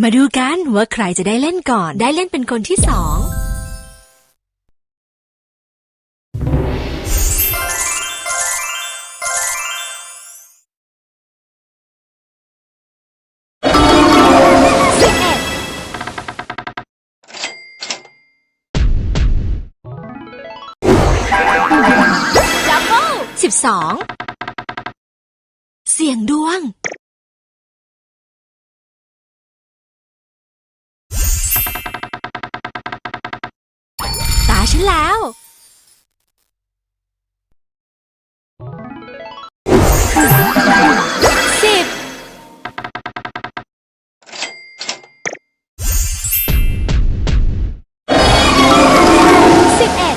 มาดูกันว่าใครจะได้เล่นก่อน ได้เล่นเป็นคนที่สองสิบเอ็ดดับเบิลสิบสอง เสียงดวง แล้ว สิบ สิบเอ็ด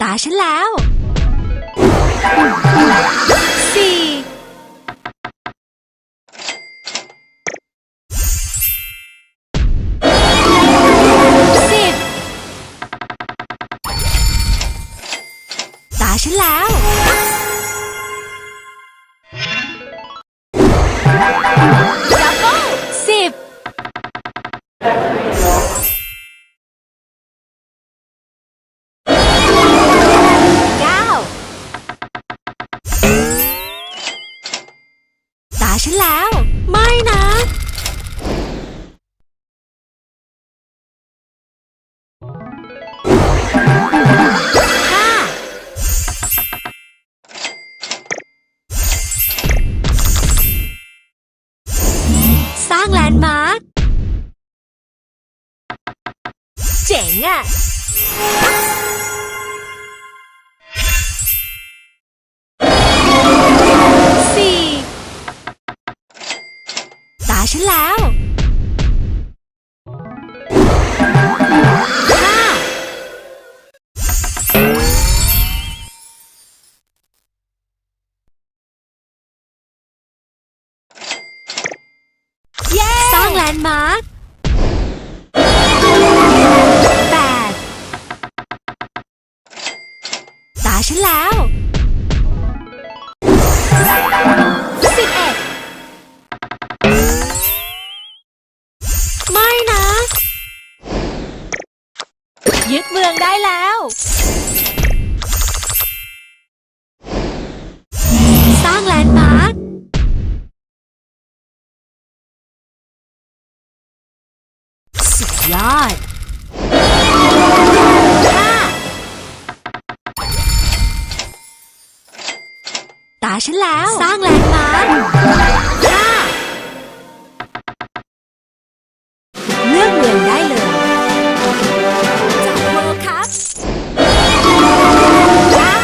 ตาฉันแล้ว นแล้ว ดับเบิลสิบเก้าตาฉันแล้ว อะสี่ตาฉันแล้วห้าเย้สร้างแลนด์มาร์ค ฉันแล้วสิบเอ็ดไม่นะ ยึดเมืองได้แล้ว สร้างแลนด์มาร์คสุดยอด ตาฉันแล้ว สร้างแลนด์มาร์คห้าเลือกเมืองได้เลยจากโวลคัพเก้า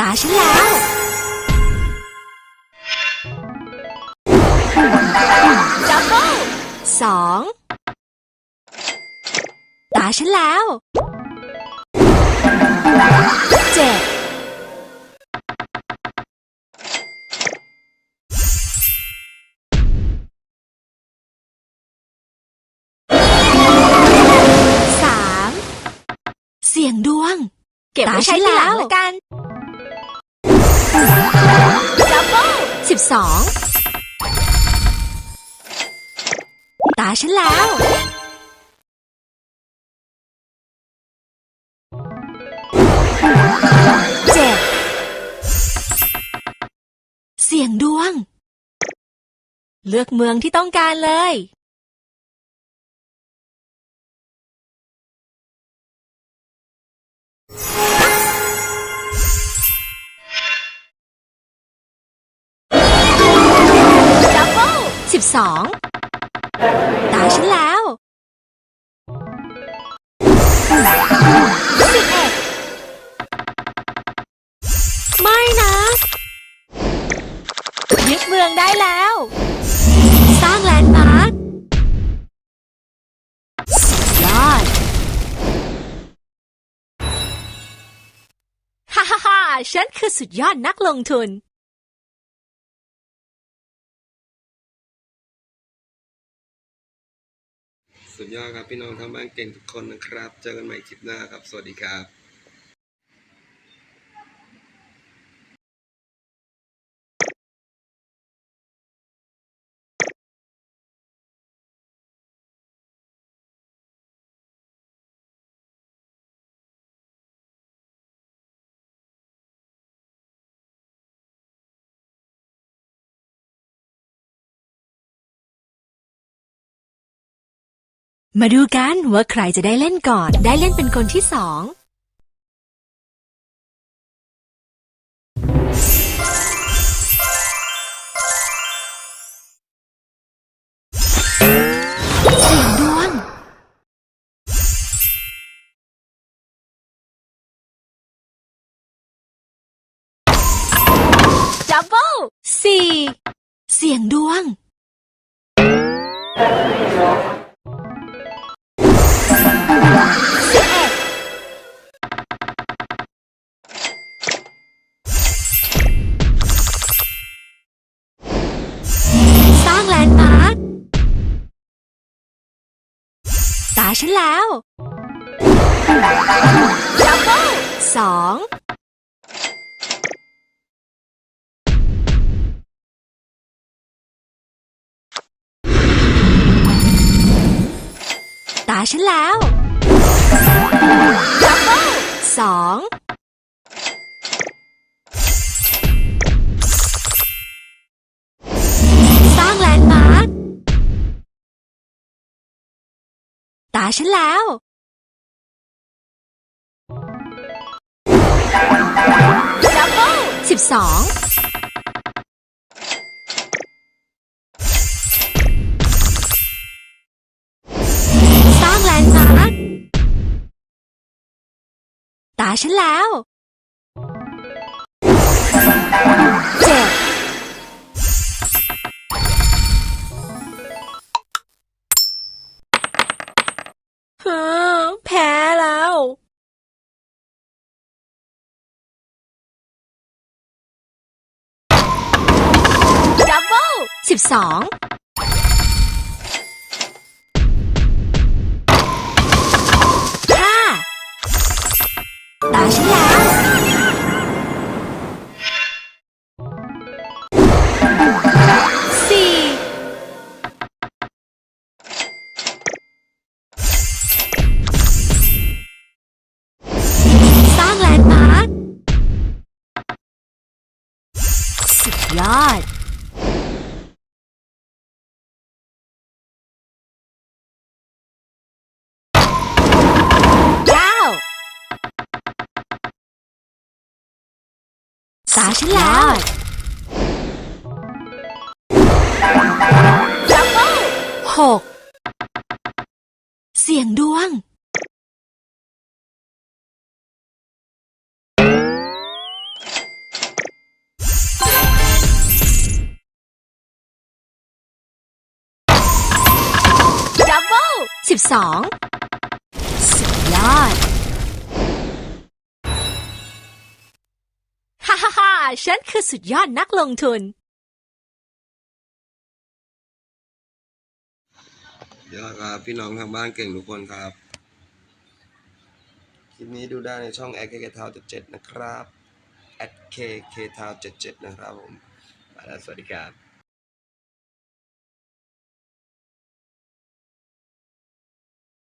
ตาฉันแล้วดับเบิลสองตาฉันแล้ว เก็บไว้ใช้ทีหลังละกันดับเบิลสิบสองตาฉันแล้ว เจ็ด เสียงดวง เลือกเมืองที่ต้องการเลย ดับเบิลสิบสองตาฉันแล้วสิบเอ็ดไม่นะยึดเมืองได้แล้ว ฉันคือสุดยอดนักลงทุนสุดยอดครับ พี่น้องทางบ้านเก่งทุกคนนะครับ เจอกันใหม่คลิปหน้าครับ สวัสดีครับ มาดูกันว่าใครจะได้เล่นก่อน ได้เล่นเป็นคนที่สอง เสียงดวง ดับเบิลสี่ เสียงดวง สร้างแลนด์มาร์คตาฉันแล้วดับเบิลสองาฉันแล้วดับเบิลสองสร้างแลนด์มาร์คตาฉันแล้ว ดับเบิลสิบสองาฉันแล้วเจ็ดฮ่าแพ้แล้ว ดับเบิลสิบสอง ฉันแล้ว สี่สร้างแลนด์มาร์คสุดยอด ตาฉันแล้วหกเสียงดวง ดับเบิลสิบสอง ฉันคือสุดยอดนักลงทุนเดี๋ยวครับ พี่น้องทางบ้านเก่งทุกคนครับ คลิปนี้ดูได้ในช่อง a k k t o w 77 นะครับ a k k t o w 77 นะครับผมไปแล้วสวัสดีครับ